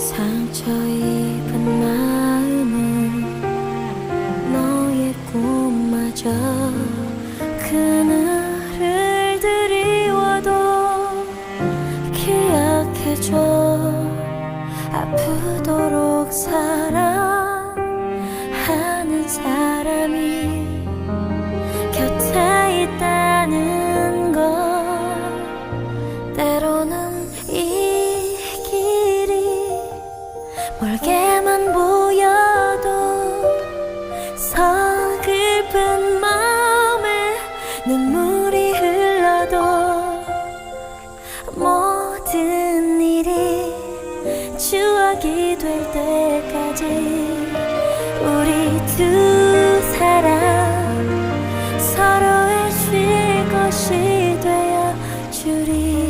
상처 입은 마음은 너의 꿈마저 그늘을 드리워도 기억해줘. 아프도록 사 멀게만 보여도 서글픈 마음에 눈물이 흘러도 모든 일이 추억이 될 때까지 우리 두 사람 서로의 쉴 것이 되어 주리.